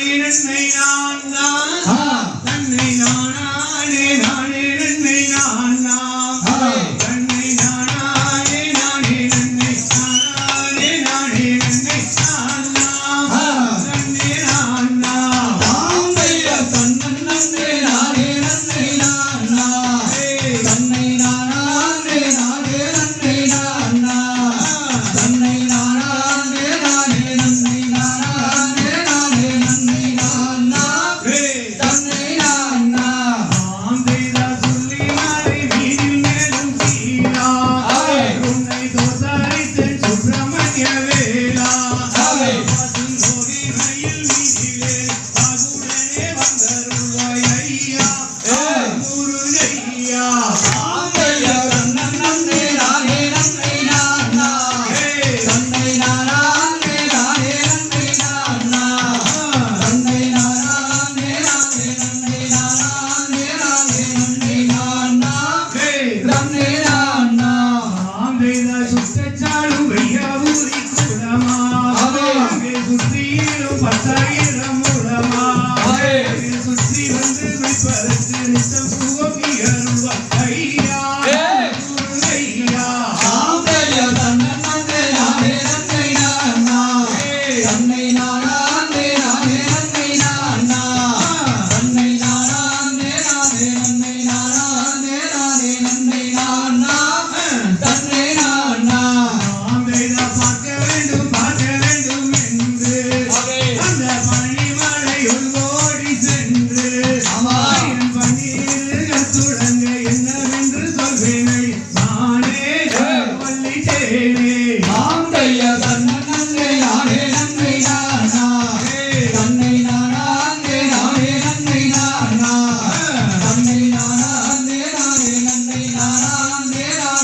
Please me love. சுத்தச்சாடும் ஐயா ஊரி கூடமா சுத்தியிலும் பத்தாயிரம் மூலமா சுத்தி வந்து ஐயா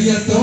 María